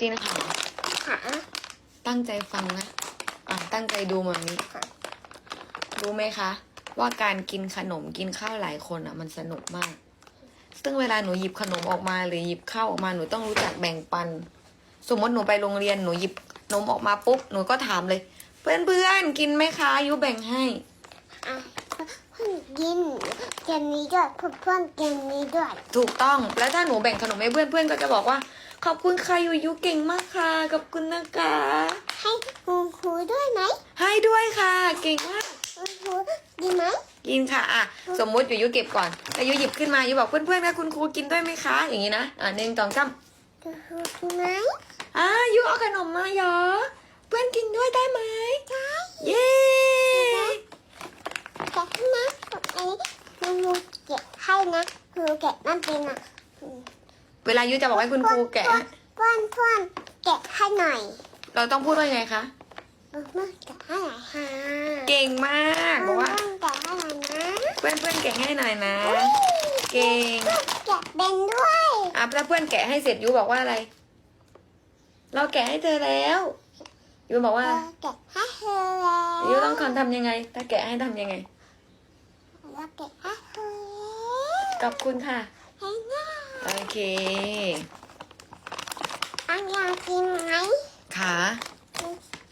จีนค่ะค่ะ ตั้งใจฟังนะอะตั้งใจดูแบบนี้ค่ะ รู้ไหมคะ ว่าการกินขนมกินข้าวหลายคนอะ มันสนุกมาก ซึ่งเวลาหนูหยิบขนมออกมาหรือหยิบข้าวออกมาหนูต้องรู้จักแบ่งปัน สมมติหนูไปโรงเรียนหนูหยิบนมออกมาปุ๊บหนูก็ถามเลย เพื่อนเพื่อนๆกินไหมคะยุแบ่งให้อะเพื่อน กินเกมนี้ด้วยเพื่อนเพื่อนเกมนี้ด้วยถูกต้องแล้วถ้าหนูแบ่งขนมให้เพื่อนเพื่อนๆก็จะบอกว่า ขอบคุณค่ะยุยุเก่งมากค่ะขอบคุณนะคะ ให้คุณครูด้วยไหมให้ด้วยค่ะ เก่งมากคุณครูดีไหมกินค่ะอะสมมุติอยู่ยุเก็บก่อนแล้วยุหยิบขึ้นมายุบอกเพื่อนๆนะคุณครูกินด้วยไหมคะอย่างนี้นะอะหนึ่งสองสามคุณครูดีไหมอะยุเอาขนมมาเหรอเพื่อนกินด้วยได้ไหมได้เย้ แกะให้นะไอ้คุณครูแกะให้ นะคุณครูแกะนั่นเป็นอะเวลายุจะบอกให้คุณครูแกะเพื่อนเพื่อนแกะให้หน่อย เราต้องพูดว่าไงคะเพื่อนเพื่อนแกะให้หน่อยค่ะเก่งมากบอกว่าเพื่อนแกะให้หน่อยนะเพื่อนเพื่อนๆแกะให้หน่อยนะอุ๊ยเก่งแกะเป็นด้วยอะถ้าเพื่อนแกะให้เสร็จยุบอกว่าอะไร เราแกะให้เธอแล้วยุบอกว่าแกะให้เธอแล้วยุต้องคอนทำยังไง ถ้าแกะให้ทำยังไงแล้วแกะให้เธอ ขอบคุณค่ะให้หน้าโอเค อันอยากกินไหมขา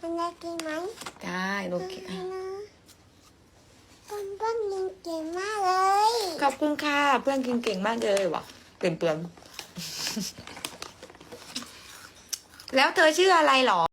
อันอยากกินไหมได้โอเคนะต้นต้นยิงเก่งมากเลย ขอบคุณค่ะ เพื่อนกินเก่งมากเลยวะเปลี่ยนเปลี่ยนแล้วเธอชื่ออะไรหรอ